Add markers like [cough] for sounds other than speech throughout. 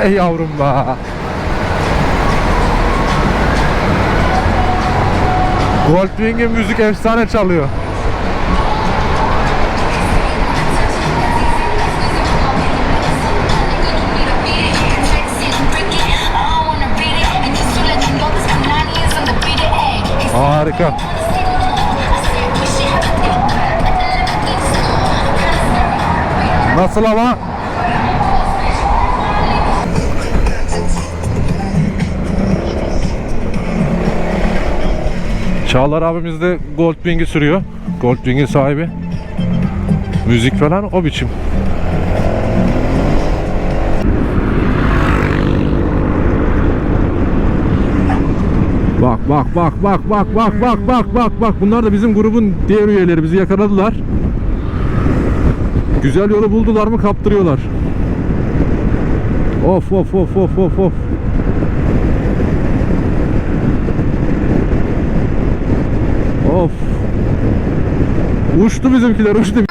Hey yavrum be. Goldwing'in müzik efsane çalıyor. Harika. Nasıl ama? Çağlar abimiz de Goldwing'i sürüyor. Goldwing'in sahibi. Müzik falan o biçim. Bak bak bak bak bak bak bak bak bak bak bunlar da bizim grubun diğer üyeleri bizi yakaladılar. Güzel yolu buldular mı kaptırıyorlar. Of of of of of of. Of. Uçtu bizimkiler uçtu.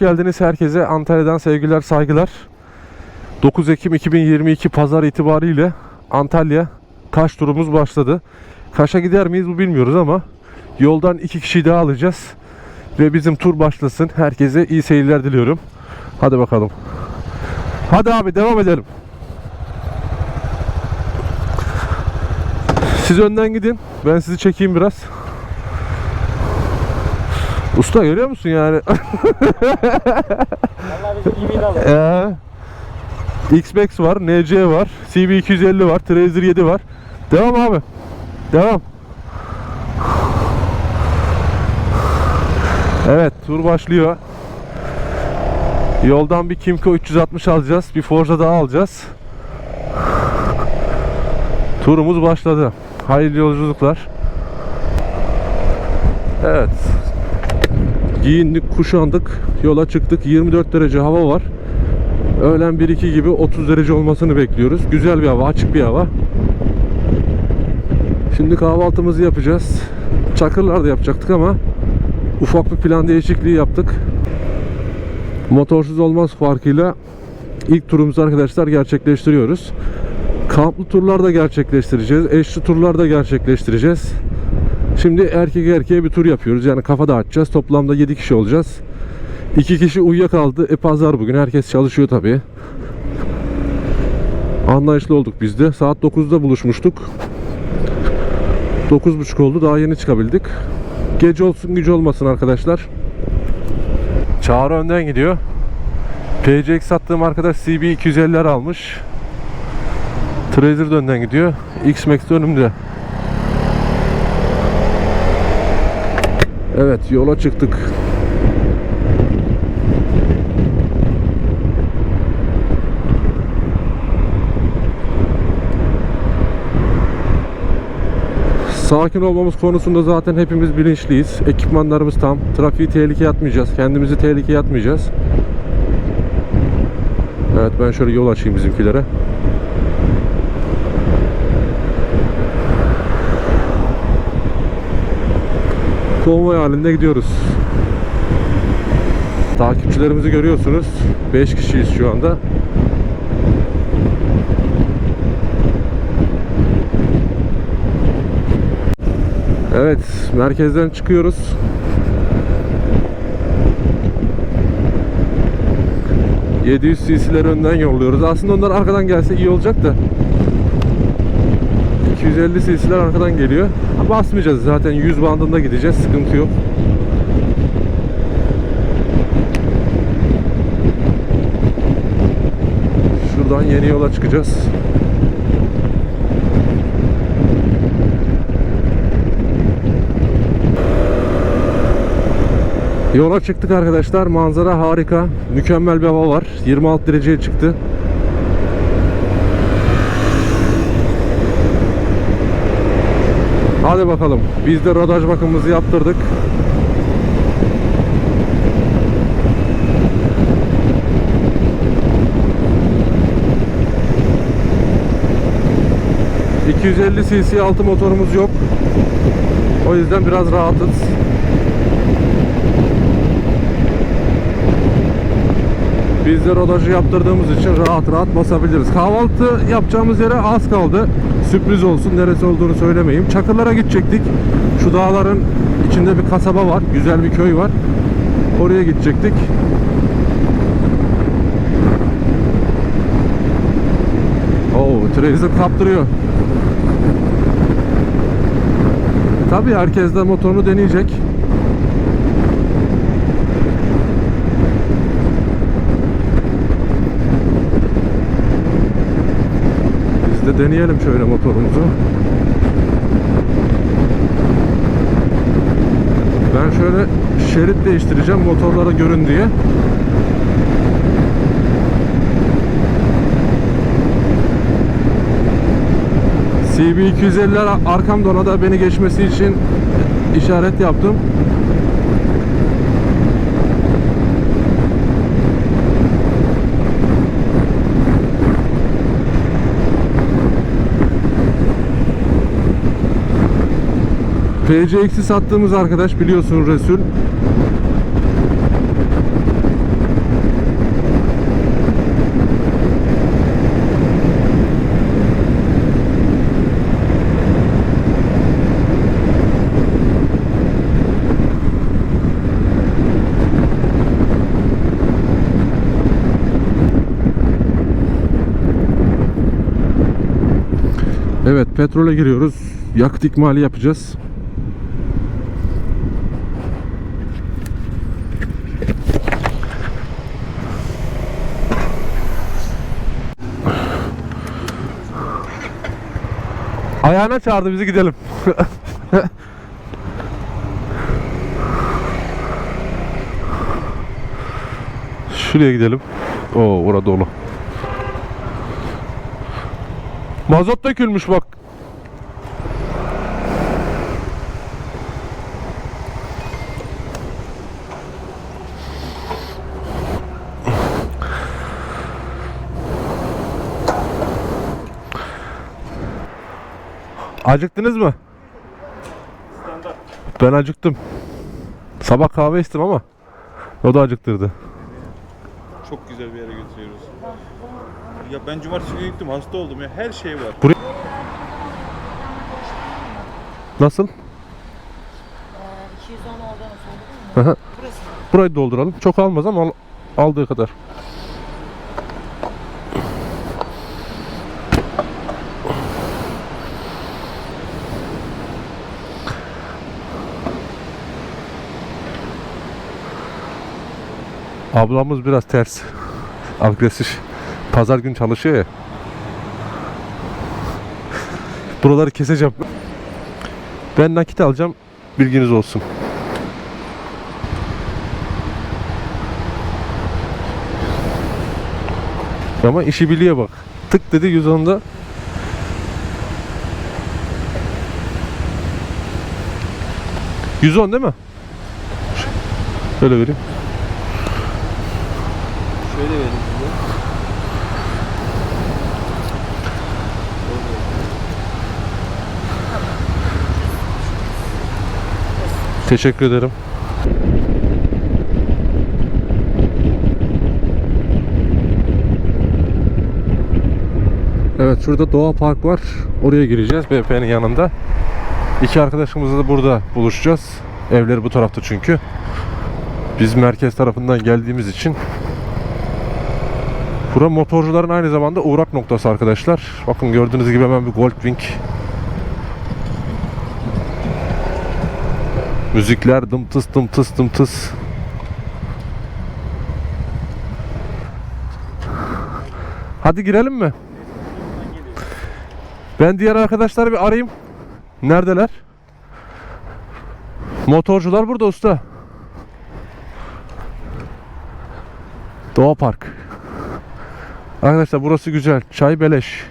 Geldiniz herkese. Antalya'dan sevgiler, saygılar. 9 Ekim 2022 pazar itibariyle Antalya Kaş turumuz başladı. Kaş'a gider miyiz bu bilmiyoruz ama yoldan iki kişi daha alacağız. Ve bizim tur başlasın. Herkese iyi seyirler diliyorum. Hadi bakalım. Hadi abi devam edelim. Siz önden gidin. Ben sizi çekeyim biraz. Usta görüyor musun yani? Vallahi bizim gibi de alır. Ee, X-Max var, NC var, CB250 var, Trazer 7 var. Devam abi. Devam. Evet, tur başlıyor. Yoldan bir Kimco 360 alacağız, bir Forza daha alacağız. Turumuz başladı. Hayırlı yolculuklar. Evet. Giyindik, kuşandık, yola çıktık. 24 derece hava var. Öğlen 1-2 gibi 30 derece olmasını bekliyoruz. Güzel bir hava, açık bir hava. Şimdi kahvaltımızı yapacağız. Çakırlar da yapacaktık ama ufak bir plan değişikliği yaptık. Motorsuz olmaz farkıyla ilk turumuzu arkadaşlar gerçekleştiriyoruz. Kamplı turlar da gerçekleştireceğiz. Eşli turlar da gerçekleştireceğiz. Şimdi erkek erkeğe bir tur yapıyoruz. Yani kafa dağıtacağız. Toplamda 7 kişi olacağız. 2 kişi uyuyakaldı. E pazar bugün. Herkes çalışıyor tabii. Anlayışlı olduk biz de. Saat 9'da buluşmuştuk. 9.30 oldu. Daha yeni çıkabildik. Gece olsun gücü olmasın arkadaşlar. Çağrı önden gidiyor. PCX sattığım arkadaş CB 250'ler almış. Trazer de önden gidiyor. X-Max de önümde. Evet yola çıktık. Sakin olmamız konusunda zaten hepimiz bilinçliyiz. Ekipmanlarımız tam. Trafiği tehlikeye atmayacağız. Kendimizi tehlikeye atmayacağız. Evet ben şöyle yol açayım bizimkilere. Konvoy halinde gidiyoruz. Takipçilerimizi görüyorsunuz. 5 kişiyiz şu anda. Evet, merkezden çıkıyoruz. ...700 cc'leri önden yolluyoruz. Aslında onlar arkadan gelse iyi olacak da... 250 cc'ler arkadan geliyor. Basmayacağız zaten 100 bandında gideceğiz. Sıkıntı yok. Şuradan yeni yola çıkacağız. Yola çıktık arkadaşlar. Manzara harika. Mükemmel bir hava var. 26 dereceye çıktı. Hadi bakalım. Biz de rodaj bakımımızı yaptırdık. ...250 cc altı motorumuz yok. O yüzden biraz rahatız. Biz de rodajı yaptırdığımız için rahat rahat basabiliriz. Kahvaltı yapacağımız yere az kaldı. Sürpriz olsun neresi olduğunu söylemeyeyim. Çakırlara gidecektik. Şu dağların içinde bir kasaba var. Güzel bir köy var. Oraya gidecektik. Oo, Tracer kaptırıyor. Tabii herkes de motorunu deneyecek. Biz de deneyelim şöyle motorumuzu. Ben şöyle şerit değiştireceğim motorlara görün diye. CB250'ler arkamda ona da beni geçmesi için işaret yaptım. PCX'i sattığımız arkadaş biliyorsun Resul. Evet petrole giriyoruz. Yakıt ikmali yapacağız. Ayağına çağırdı bizi gidelim. [laughs] Şuraya gidelim. Oo orada dolu. Mazot dökülmüş bak. Acıktınız mı? Ben acıktım. Sabah kahve içtim ama o da acıktırdı. Çok güzel bir yere götürüyoruz. Ya ben cumartesi günü gittim hasta oldum ya her şey var. Nasıl? 210 oradan söyledin mi? Burası. Burayı dolduralım. Çok almaz ama al- aldığı kadar. Ablamız biraz ters. Agresif. Pazar gün çalışıyor ya. Buraları keseceğim. Ben nakit alacağım. Bilginiz olsun. Ama işi biliyor bak. Tık dedi 110'da. ...110 değil mi? Şöyle vereyim. Şöyle vereyim size. Teşekkür ederim. Evet şurada Doğa Park var. Oraya gireceğiz BP'nin yanında. İki arkadaşımızla da burada buluşacağız. Evleri bu tarafta çünkü. Biz merkez tarafından geldiğimiz için Bura motorcuların aynı zamanda uğrak noktası arkadaşlar. Bakın gördüğünüz gibi hemen bir Goldwing Müzikler dım tıs dım tıs dım tıs. Hadi girelim mi? Ben diğer arkadaşları bir arayayım. Neredeler? Motorcular burada usta. Doğa Park. Arkadaşlar burası güzel. Çay beleş.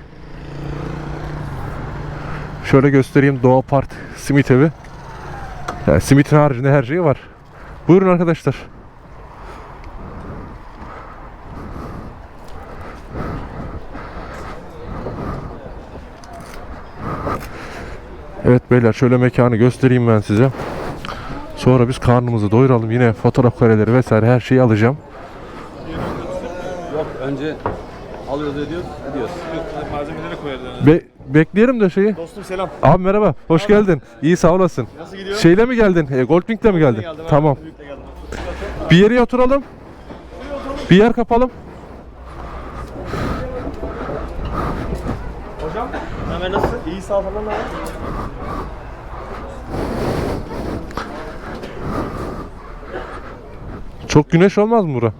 Şöyle göstereyim Doğa Park simit evi. Yani simitin haricinde her şey var. Buyurun arkadaşlar. Evet beyler şöyle mekanı göstereyim ben size. Sonra biz karnımızı doyuralım. Yine fotoğraf kareleri vesaire her şeyi alacağım. Yok önce alıyoruz ediyoruz ediyoruz. Yok malzemeleri koyarlar. Be- bekleyelim de şeyi. Dostum selam. Abi merhaba. Hoş geldin. İyi sağ olasın. Nasıl gidiyor? Şeyle mi geldin? E, Goldwing'le mi geldin? Geldim, Tamam. geldim. Bir yere oturalım. Bir yer kapalım. Hocam Ömer nasılsın? İyi sağ ol falan da Çok güneş olmaz mı bura?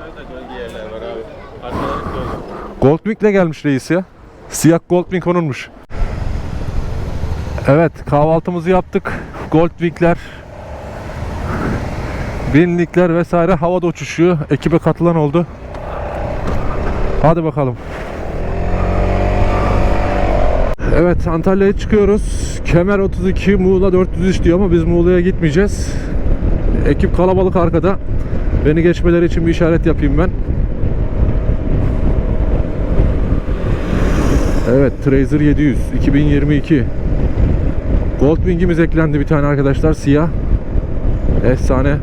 Nerede gölge yerler var abi. Arkaları gölge. Goldwing'le gelmiş reis ya. Siyah Goldwing onunmuş. Evet kahvaltımızı yaptık. Goldwing'ler, binlikler vesaire havada uçuşuyor. Ekibe katılan oldu. Hadi bakalım. Evet Antalya'ya çıkıyoruz. Kemer 32, Muğla 403 diyor ama biz Muğla'ya gitmeyeceğiz. Ekip kalabalık arkada. Beni geçmeleri için bir işaret yapayım ben. Evet Tracer 700 2022 Goldwing'imiz eklendi bir tane arkadaşlar siyah. Efsane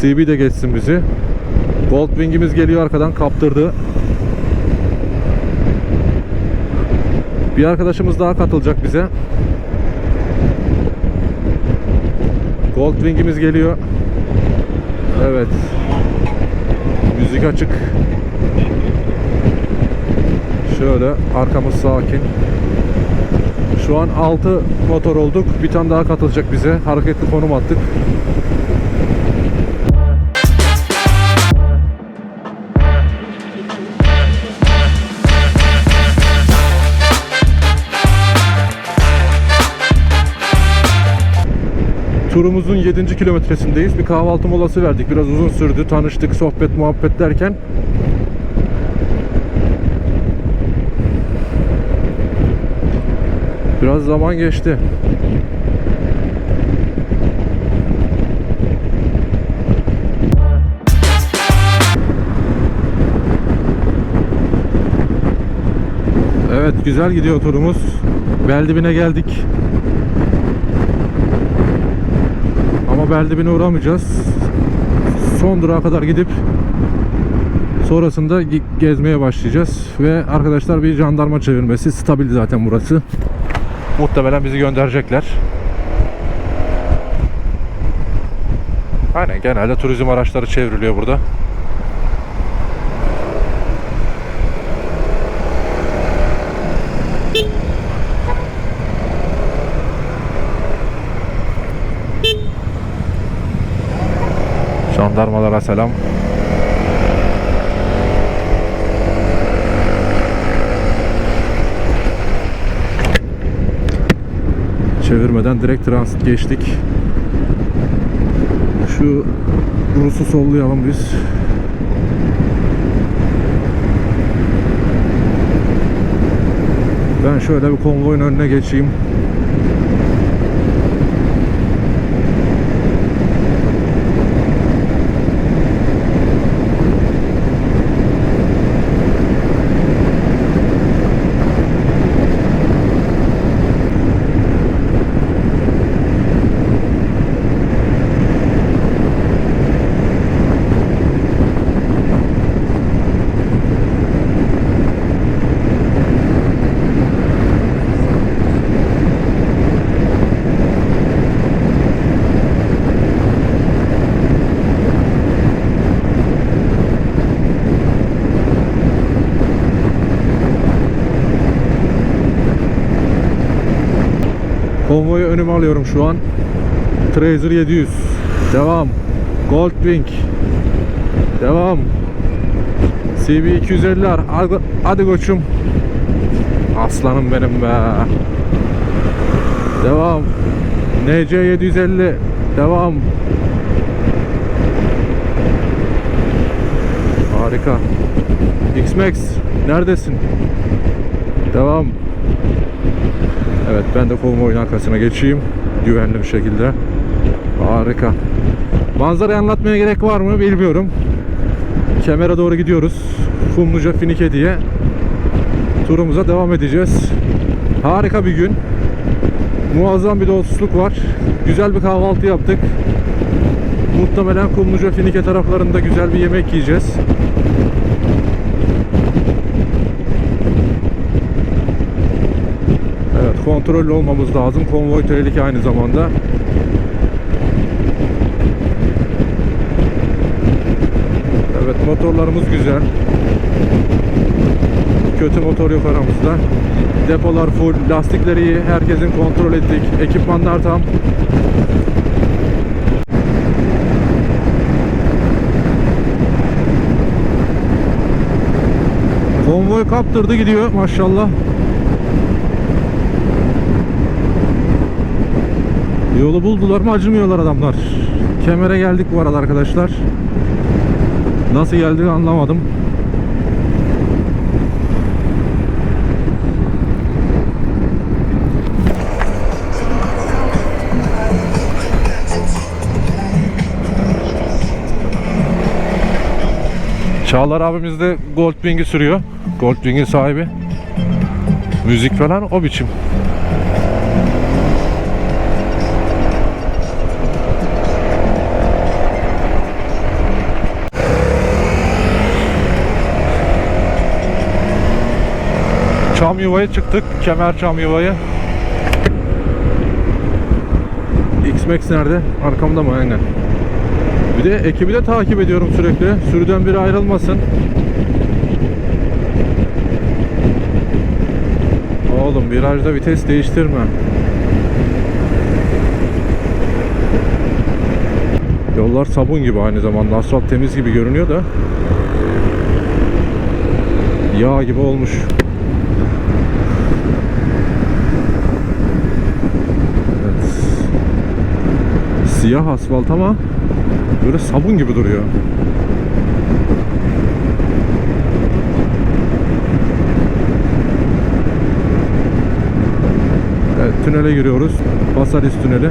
CB de geçsin bizi. Goldwing'imiz geliyor arkadan kaptırdı. Bir arkadaşımız daha katılacak bize. Goldwing'imiz geliyor. Evet. Müzik açık. Şöyle arkamız sakin. Şu an 6 motor olduk. Bir tane daha katılacak bize. Hareketli konum attık. Turumuzun 7. kilometresindeyiz. Bir kahvaltı molası verdik. Biraz uzun sürdü. Tanıştık, sohbet, muhabbet derken. Biraz zaman geçti. Evet, güzel gidiyor turumuz. Beldibine geldik. Ama Beldibine uğramayacağız. Son durağa kadar gidip sonrasında ge- gezmeye başlayacağız. Ve arkadaşlar bir jandarma çevirmesi. Stabil zaten burası. Muhtemelen bizi gönderecekler. Aynen genelde turizm araçları çevriliyor burada. Jandarmalara selam. Çevirmeden direkt transit geçtik. Şu Rus'u sollayalım biz. Ben şöyle bir konvoyun önüne geçeyim. Alıyorum şu an. Tracer 700. Devam. Goldwing. Devam. CB 250'ler. Hadi, hadi koçum. Aslanım benim be. Devam. NC 750. Devam. Harika. X-Max neredesin? Devam. Evet ben de konvoyun arkasına geçeyim. Güvenli bir şekilde. Harika. Manzarayı anlatmaya gerek var mı bilmiyorum. Kemer'e doğru gidiyoruz. Kumluca Finike diye turumuza devam edeceğiz. Harika bir gün. Muazzam bir dostluk var. Güzel bir kahvaltı yaptık. Muhtemelen Kumluca Finike taraflarında güzel bir yemek yiyeceğiz. Evet kontrollü olmamız lazım. Konvoy tehlike aynı zamanda. Evet motorlarımız güzel. Kötü motor yok aramızda. Depolar full, lastikleri iyi. Herkesin kontrol ettik. Ekipmanlar tam. Konvoy kaptırdı gidiyor maşallah. Yolu buldular mı acımıyorlar adamlar. Kemere geldik bu arada arkadaşlar. Nasıl geldiğini anlamadım. Çağlar abimiz de Goldwing'i sürüyor. Goldwing'in sahibi. Müzik falan o biçim. Çam yuvaya çıktık. Kemer çam yuvayı. X-Max nerede? Arkamda mı? Aynen. Bir de ekibi de takip ediyorum sürekli. Sürüden biri ayrılmasın. Oğlum virajda vites değiştirme. Yollar sabun gibi aynı zamanda. Asfalt temiz gibi görünüyor da. Yağ gibi olmuş. Evet. Siyah asfalt ama böyle sabun gibi duruyor. Evet, tünele giriyoruz. Basaris tüneli.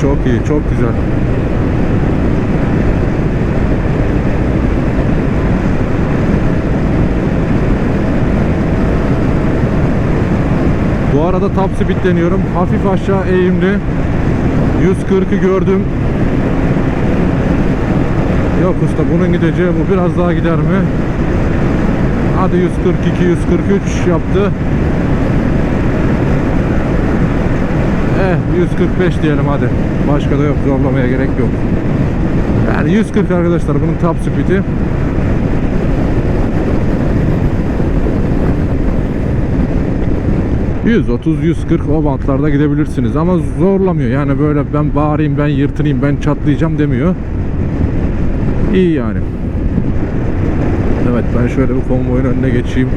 Çok iyi, çok güzel. Arada top speed deniyorum. Hafif aşağı eğimli. 140'ı gördüm. Yok usta bunun gideceği bu biraz daha gider mi? Hadi 142 143 yaptı. Eh 145 diyelim hadi. Başka da yok zorlamaya gerek yok. Yani 140 arkadaşlar bunun top speed'i. ...130-140 o bantlarda gidebilirsiniz. Ama zorlamıyor. Yani böyle ben bağırayım ben yırtınayım ben çatlayacağım demiyor. İyi yani. Evet ben şöyle bir konvoyun önüne geçeyim.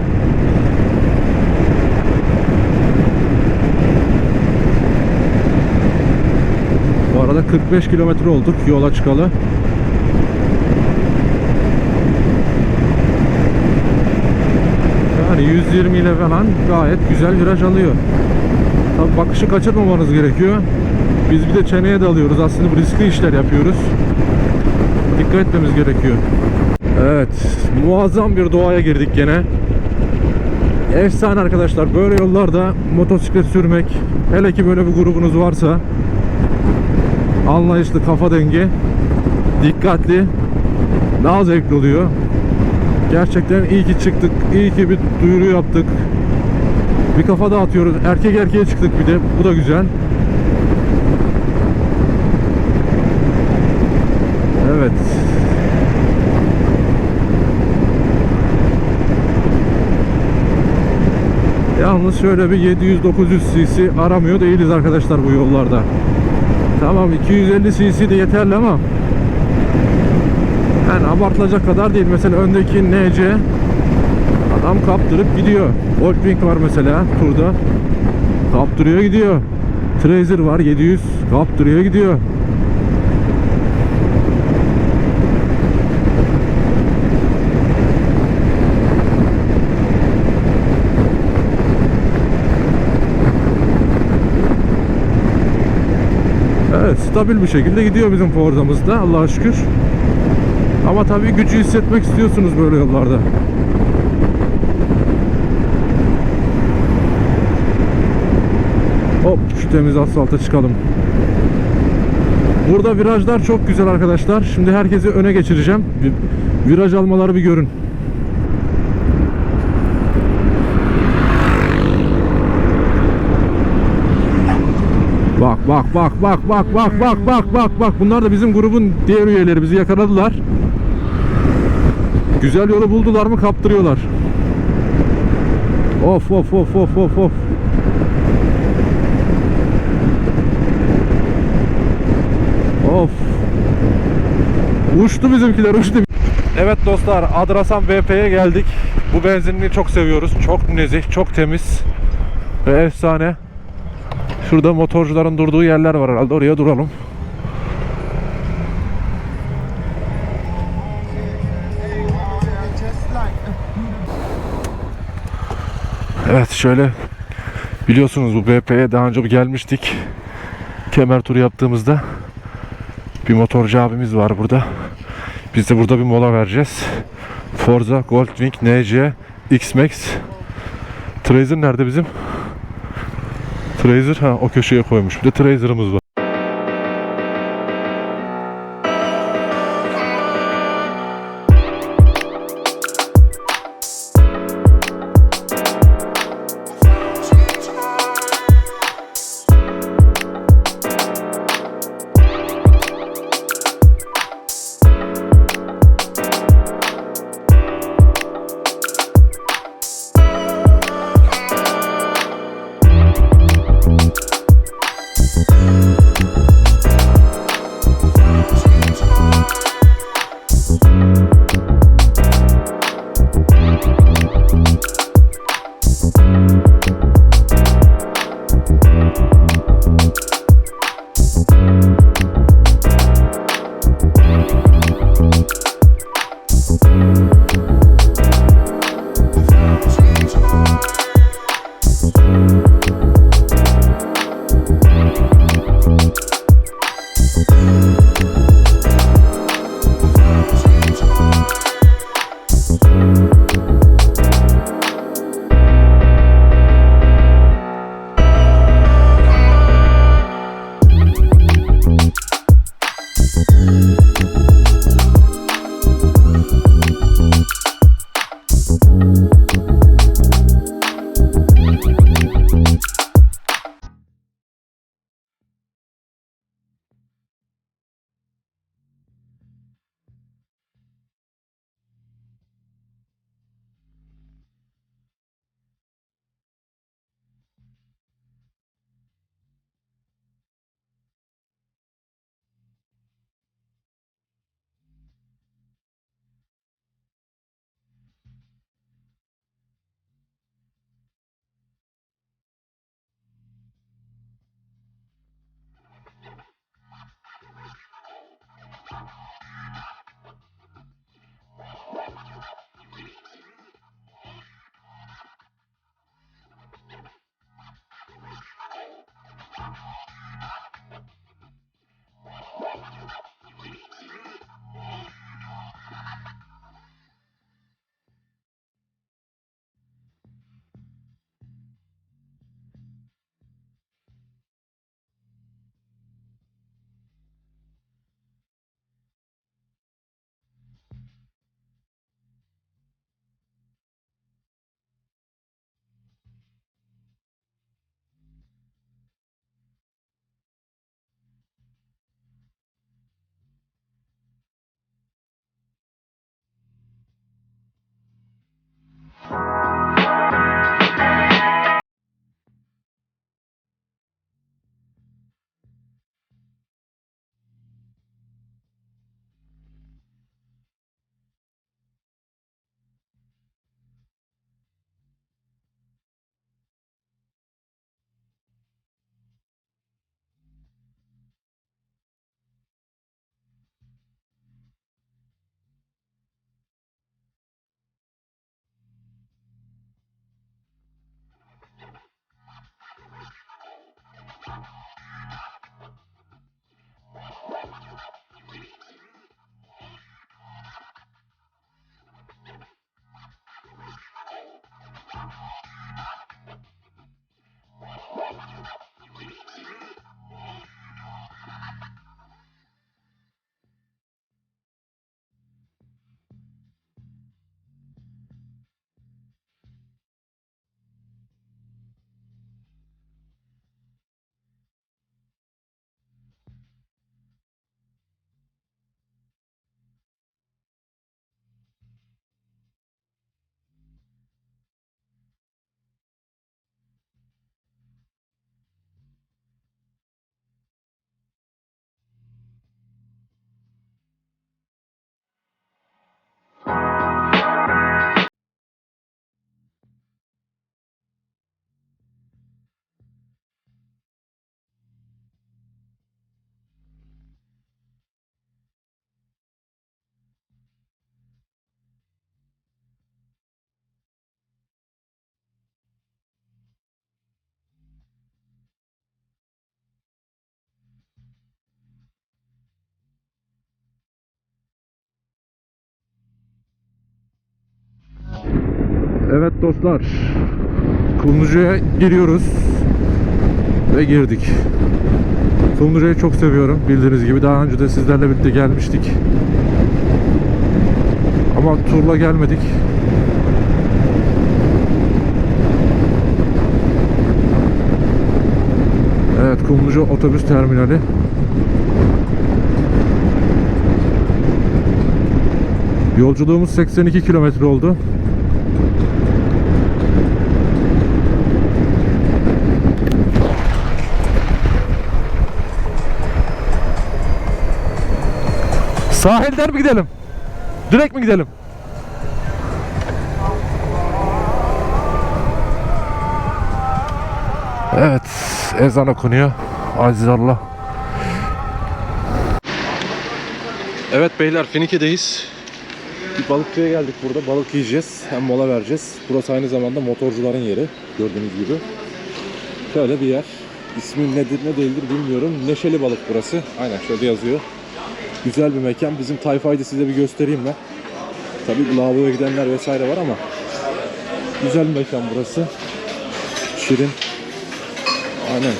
Bu arada 45 kilometre olduk yola çıkalı Yani 120 ile falan gayet güzel viraj alıyor. Tabi bakışı kaçırmamanız gerekiyor. Biz bir de çeneye dalıyoruz. Aslında bu riskli işler yapıyoruz. Dikkat etmemiz gerekiyor. Evet, muazzam bir doğaya girdik gene. Efsane arkadaşlar. Böyle yollarda motosiklet sürmek, hele ki böyle bir grubunuz varsa anlayışlı, kafa dengi, dikkatli, daha zevkli oluyor. Gerçekten iyi ki çıktık. iyi ki bir duyuru yaptık. Bir kafa dağıtıyoruz. Erkek erkeğe çıktık bir de. Bu da güzel. Evet. Yalnız şöyle bir 700-900 cc aramıyor değiliz arkadaşlar bu yollarda. Tamam 250 cc de yeterli ama yani abartılacak kadar değil. Mesela öndeki NC adam kaptırıp gidiyor. Goldwing var mesela turda. Kaptırıyor gidiyor. Tracer var 700 kaptırıyor gidiyor. Evet stabil bir şekilde gidiyor bizim Forza'mız da Allah'a şükür. Ama tabii gücü hissetmek istiyorsunuz böyle yollarda. Hop şu temiz asfalta çıkalım. Burada virajlar çok güzel arkadaşlar. Şimdi herkesi öne geçireceğim. Viraj almaları bir görün. Bak bak bak bak bak bak bak bak bak bak bunlar da bizim grubun diğer üyeleri bizi yakaladılar. Güzel yolu buldular mı kaptırıyorlar. Of of of of of of. Of. Uçtu bizimkiler uçtu. Evet dostlar Adrasan BP'ye geldik. Bu benzinliği çok seviyoruz. Çok nezih, çok temiz ve efsane. Şurada motorcuların durduğu yerler var herhalde. Oraya duralım. Evet şöyle biliyorsunuz bu BP'ye daha önce gelmiştik. Kemer turu yaptığımızda bir motorcu abimiz var burada. Biz de burada bir mola vereceğiz. Forza Goldwing NC X-Max Tracer nerede bizim? Tracer ha o köşeye koymuş. Bir de Trazer'ımız var. Evet dostlar. Kumluca'ya giriyoruz. Ve girdik. Kumluca'yı çok seviyorum. Bildiğiniz gibi daha önce de sizlerle birlikte gelmiştik. Ama turla gelmedik. Evet Kumluca otobüs terminali. Yolculuğumuz 82 kilometre oldu. Sahilden mi gidelim? Direkt mi gidelim? Evet, ezan okunuyor. Aziz Allah. Evet beyler Finike'deyiz. Bir balıkçıya geldik burada. Balık yiyeceğiz. Hem mola vereceğiz. Burası aynı zamanda motorcuların yeri. Gördüğünüz gibi. Şöyle bir yer. İsmi nedir ne değildir bilmiyorum. Neşeli balık burası. Aynen şöyle yazıyor. Güzel bir mekan. Bizim tayfaydı size bir göstereyim ben. Tabii lavaboya gidenler vesaire var ama güzel bir mekan burası. Şirin. Aynen.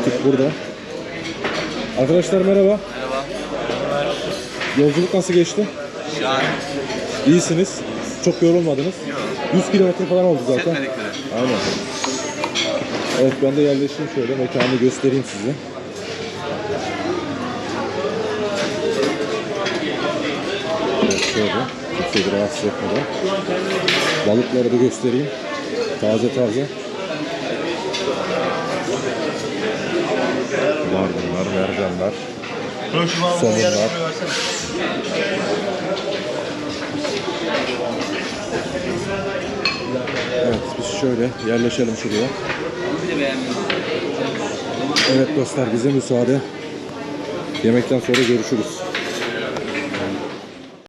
Ekip burada. Arkadaşlar merhaba. Merhaba. Yolculuk nasıl geçti? Şahane. İyisiniz. Çok yorulmadınız. 100 kilometre falan oldu zaten. Aynen. Evet ben de yerleştim şöyle mekanı göstereyim size. Kimseyi rahatsız etmeden. Balıkları da göstereyim. Taze taze. Var bunlar, mercanlar. Somunlar. Evet biz şöyle yerleşelim şuraya. Evet dostlar bize müsaade. Yemekten sonra görüşürüz.